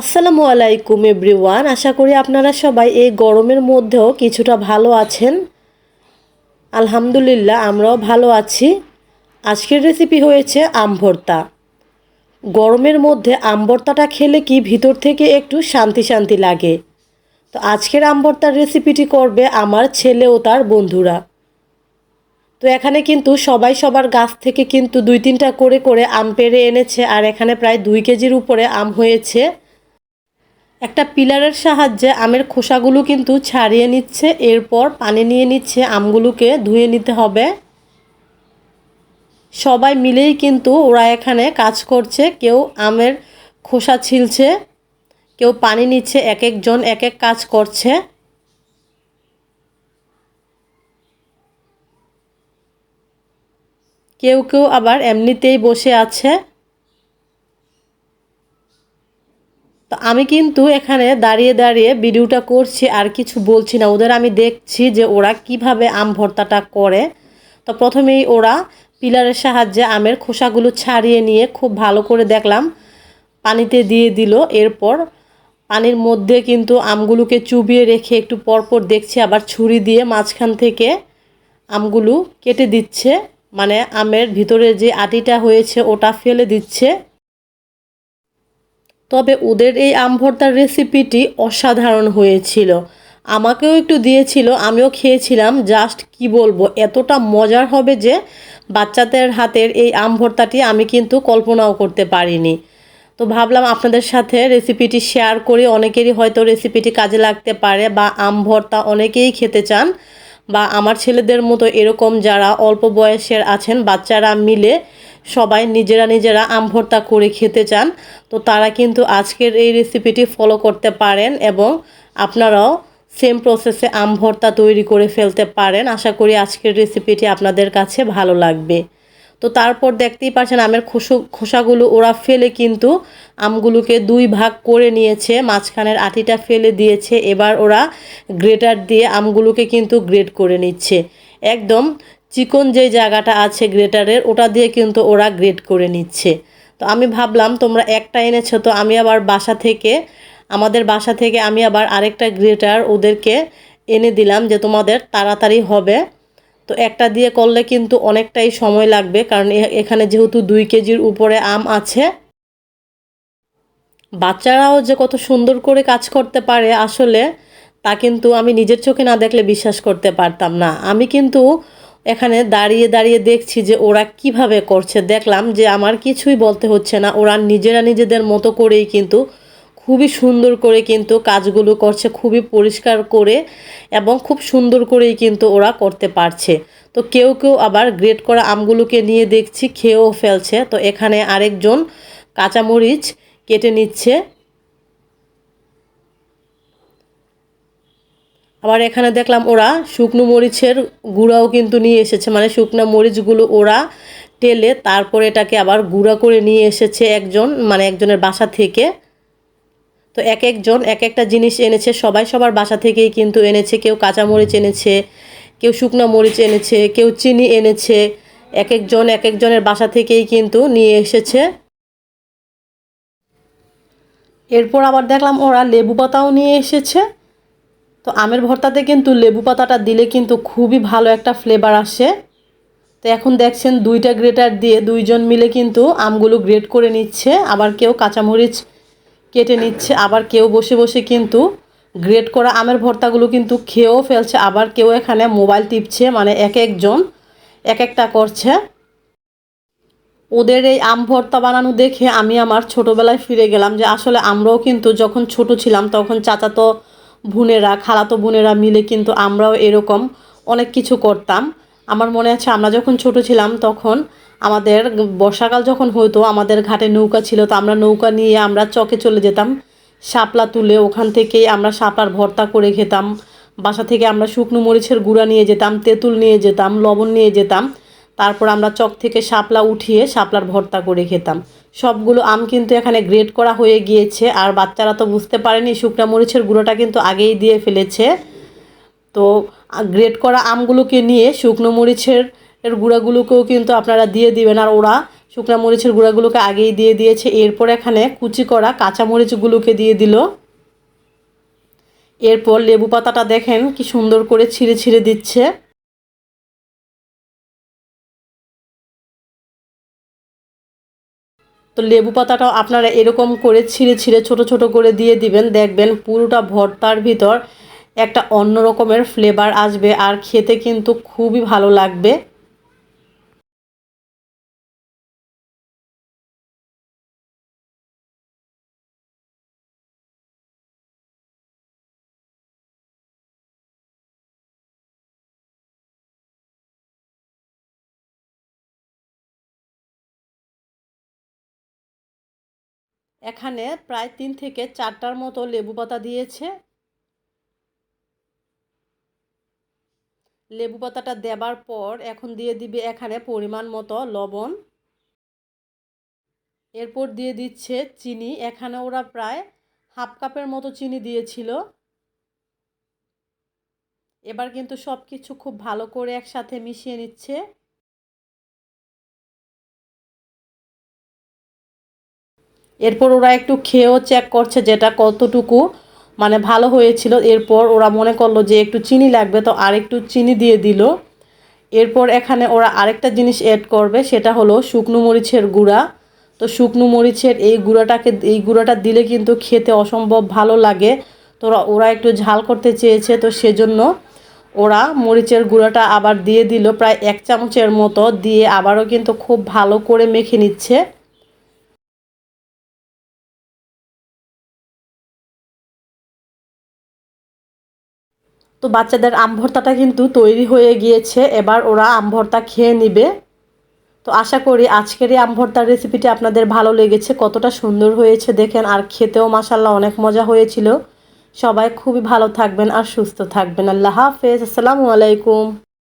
আসসালামু আলাইকুম এভরিওয়ান, আশা করি আপনারা সবাই এই গরমের মধ্যেও কিছুটা ভালো আছেন। আলহামদুলিল্লাহ, আমরাও ভালো আছি। আজকের রেসিপি হয়েছে আম ভর্তা। গরমের মধ্যে আম ভর্তাটা খেলে কি ভিতর থেকে একটু শান্তি শান্তি লাগে? তো আজকের আম ভর্তার রেসিপিটি করবে আমার ছেলে ও তার বন্ধুরা। তো এখানে কিন্তু সবাই সবার গাছ থেকে কিন্তু দুই তিনটা করে করে আম পেড়ে এনেছে, আর এখানে প্রায় দুই কেজির উপরে আম হয়েছে। একটা পিলারের সাহায্যে আমের খোসাগুলো কিন্তু ছাড়িয়ে নিচ্ছে, এরপর পানি নিয়ে নিচ্ছে, আমগুলোকে ধুয়ে নিতে হবে। সবাই মিলেই কিন্তু ওরা এখানে কাজ করছে, কেউ আমের খোসা ছিলছে, কেউ পানি নিচ্ছে এক একজন এক এক কাজ করছে। কেউ কেউ আবার এমনিতেই বসে আছে তো আমি কিন্তু এখানে দাঁড়িয়ে দাঁড়িয়ে ভিডিওটা করছি, আর কিছু বলছি না। ওদের আমি দেখছি যে ওরা কীভাবে আম ভর্তাটা করে। তো প্রথমেই ওরা পিলারের সাহায্যে আমের খোসাগুলো ছাড়িয়ে নিয়ে খুব ভালো করে দেখলাম, পানিতে দিয়ে দিল। এরপর পানির মধ্যে কিন্তু আমগুলোকে চুবিয়ে রেখে একটু পরপর দেখছি, আবার ছুরি দিয়ে মাঝখান থেকে আমগুলো কেটে দিচ্ছে। মানে আমের ভিতরে যে আটিটা হয়েছে, ওটা ফেলে দিচ্ছে। তবে ওদের এই আম ভর্তার রেসিপিটি অসাধারণ হয়েছিল। আমাকেও একটু দিয়েছিল, আমিও খেয়েছিলাম। জাস্ট কি বলব, এতটা মজার হবে যে বাচ্চাদের হাতের এই আম ভর্তাটি আমি কিন্তু কল্পনাও করতে পারিনি। তো ভাবলাম আপনাদের সাথে রেসিপিটি শেয়ার করি। অনেকেরই হয়তো রেসিপিটি কাজে লাগতে পারে বা আম ভর্তা অনেকেই খেতে চান। বা আমার ছেলেদের মতো এরকম যারা অল্প বয়সের আছেন, বাচ্চারা মিলে সবাই নিজেরা নিজেরা আম ভর্তা করে খেতে চান, তো তারা কিন্তু আজকের এই রেসিপিটি ফলো করতে পারেন এবং আপনারাও সেম প্রসেসে আম ভর্তা তৈরি করে ফেলতে পারেন। আশা করি আজকের রেসিপিটি আপনাদের কাছে ভালো লাগবে। তো তারপর দেখতেই পাচ্ছেন আমের খোসো, খোসাগুলো ওরা ফেলে কিন্তু আমগুলোকে দুই ভাগ করে নিয়েছে, মাঝখানের আটিটা ফেলে দিয়েছে, এবার ওরা গ্রেটার দিয়ে আমগুলোকে কিন্তু গ্রেট করে নিচ্ছে। একদম চিকন যে জায়গাটা আছে গ্রেটারের, ওটা দিয়ে কিন্তু ওরা গ্রেট করে নিচ্ছে। তো আমি ভাবলাম, তোমরা একটা এনেছো, তো আমি আবার বাসা থেকে, আমাদের বাসা থেকে আমি আবার আরেকটা গ্রেটার ওদেরকে এনে দিলাম যে তোমাদের তাড়াতাড়ি হবে। তো একটা দিয়ে করলে কিন্তু অনেকটাই সময় লাগবে, কারণ এখানে যেহেতু দুই কেজির উপরে আম আছে। বাচ্চারাও যে কত সুন্দর করে কাজ করতে পারে আসলে, তা কিন্তু আমি নিজের চোখে না দেখলে বিশ্বাস করতে পারতাম না। আমি কিন্তু এখানে দাঁড়িয়ে দাঁড়িয়ে দেখছি যে ওরা কীভাবে করছে। দেখলাম যে আমার কিছুই বলতে হচ্ছে না, ওরা নিজেরা নিজেদের মতো করেই কিন্তু খুবই সুন্দর করে কিন্তু কাজগুলো করছে, খুবই পরিষ্কার করে এবং খুব সুন্দর করেই কিন্তু ওরা করতে পারছে। তো কেউ কেউ আবার গ্রেট করা আমগুলোকে নিয়ে দেখছি, খেয়েও ফেলছে। তো এখানে আরেকজন কাঁচামরিচ কেটে নিচ্ছে। আবার এখানে দেখলাম ওরা শুকনো মরিচের গুঁড়াও কিন্তু নিয়ে এসেছে। মানে শুকনো মরিচগুলো ওরা টেলে, তারপরে এটাকে আবার গুঁড়া করে নিয়ে এসেছে একজন মানে একজনের বাসা থেকে। তো এক একজন, এক একটা জিনিস এনেছে, সবাই সবার বাসা থেকেই কিন্তু এনেছে, কেউ কাঁচামরিচ এনেছে, কেউ শুকনো মরিচ এনেছে, কেউ চিনি এনেছে, এক একজন, এক একজনের বাসা থেকেই কিন্তু নিয়ে এসেছে। এরপর আবার দেখলাম ওরা লেবু পাতাও নিয়ে এসেছে। তো আমের ভর্তাতে কিন্তু লেবু পাতাটা দিলে কিন্তু খুবই ভালো একটা ফ্লেভার আসে। তো এখন দেখছেন দুইটা গ্রেটার দিয়ে দুইজন মিলে কিন্তু আমগুলো গ্রেট করে নিচ্ছে। আবার কেউ কাঁচামরিচ কেটে নিচ্ছে, আবার কেউ বসে বসে কিন্তু গ্রেট করা আমের ভর্তাগুলো কিন্তু খেয়েও ফেলছে, আবার কেউ এখানে মোবাইল টিপছে মানে এক একজন এক একটা করছে। ওদের এই আম ভর্তা বানানো দেখে আমি আমার ছোটোবেলায় ফিরে গেলাম যে আসলে আমরাও কিন্তু যখন ছোট ছিলাম তখন চাচাতো বোনেরা, খালাতো বোনেরা মিলে কিন্তু আমরাও এরকম অনেক কিছু করতাম। আমার মনে আছে আমরা যখন ছোট ছিলাম তখন আমাদের বর্ষাকাল যখন হতো, আমাদের ঘাটে নৌকা ছিল, তো আমরা নৌকা নিয়ে আমরা চকে চলে যেতাম। শাপলা তুলে ওখান থেকেই আমরা শাপলার ভর্তা করে খেতাম। বাসা থেকে আমরা শুকনো মরিচের গুঁড়া নিয়ে যেতাম, তেঁতুল নিয়ে যেতাম, লবণ নিয়ে যেতাম। তারপর আমরা চক থেকে শাপলা উঠিয়ে শাপলার ভর্তা করে খেতাম। সবগুলো আম কিন্তু এখানে গ্রেড করা হয়ে গিয়েছে, আর বাচ্চারা তো বুঝতে পারেনি, শুকনো মরিচের গুঁড়োটা কিন্তু আগেই দিয়ে ফেলেছে। তো গ্রেড করা আমগুলোকে নিয়ে শুকনো মরিচের এর গুঁড়াগুলোকেও কিন্তু আপনারা দিয়ে দিবেন। আর ওরা শুকনা মরিচের গুঁড়াগুলোকে আগেই দিয়ে দিয়েছে। এরপর এখানে কুচি করা কাঁচা মরিচগুলোকে দিয়ে দিল। এরপর লেবু পাতাটা দেখেন কি সুন্দর করে ছিঁড়ে ছিঁড়ে দিচ্ছে। তো লেবু পাতাটাও আপনারা এরকম করে ছিঁড়ে ছিঁড়ে ছোট ছোট করে দিয়ে দিবেন। দেখবেন পুরোটা ভর্তার ভিতর একটা অন্য রকমের ফ্লেভার আসবে। আর খেতে কিন্তু খুবই ভালো লাগবে। এখানে প্রায় তিন থেকে চারটার মতো লেবু পাতা দিয়েছে। লেবু পাতাটা দেবার পর এখন দিয়ে দিবে এখানে পরিমাণ মতো লবণ। এরপর দিয়ে দিচ্ছে চিনি। এখানে ওরা প্রায় হাফ কাপের মতো চিনি দিয়েছিল। এবার কিন্তু সব কিছু খুব ভালো করে একসাথে মিশিয়ে নিচ্ছে। এরপর ওরা একটু খেয়েও চেক করছে যেটা কতটুকু মানে ভালো হয়েছিল। এরপর ওরা মনে করল যে একটু চিনি লাগবে, তো আরেকটু চিনি দিয়ে দিল। এরপর এখানে ওরা আরেকটা জিনিস অ্যাড করবে, সেটা হলো শুকনো মরিচের গুঁড়া। তো শুকনো মরিচের এই গুঁড়াটাকে, এই গুঁড়াটা দিলে কিন্তু খেতে অসম্ভব ভালো লাগে। তো ওরা একটু ঝাল করতে চেয়েছে, তো সেজন্য ওরা মরিচের গুঁড়াটা আবার দিয়ে দিল। প্রায় এক চামচের মতো দিয়ে আবারও কিন্তু খুব ভালো করে মেখে নিচ্ছে। তো বাচ্চাদের আম ভর্তাটা কিন্তু তৈরি হয়ে গিয়েছে। এবার ওরা আম ভর্তা খেয়ে নিবে। তো আশা করি আজকের এই আম ভর্তার রেসিপিটি আপনাদের ভালো লেগেছে, কতটা সুন্দর হয়েছে দেখেন, আর খেতেও মাসাল্লাহ অনেক মজা হয়েছিল। সবাই খুবই ভালো থাকবেন আর সুস্থ থাকবেন। আল্লাহ হাফেজ, আসসালামু আলাইকুম।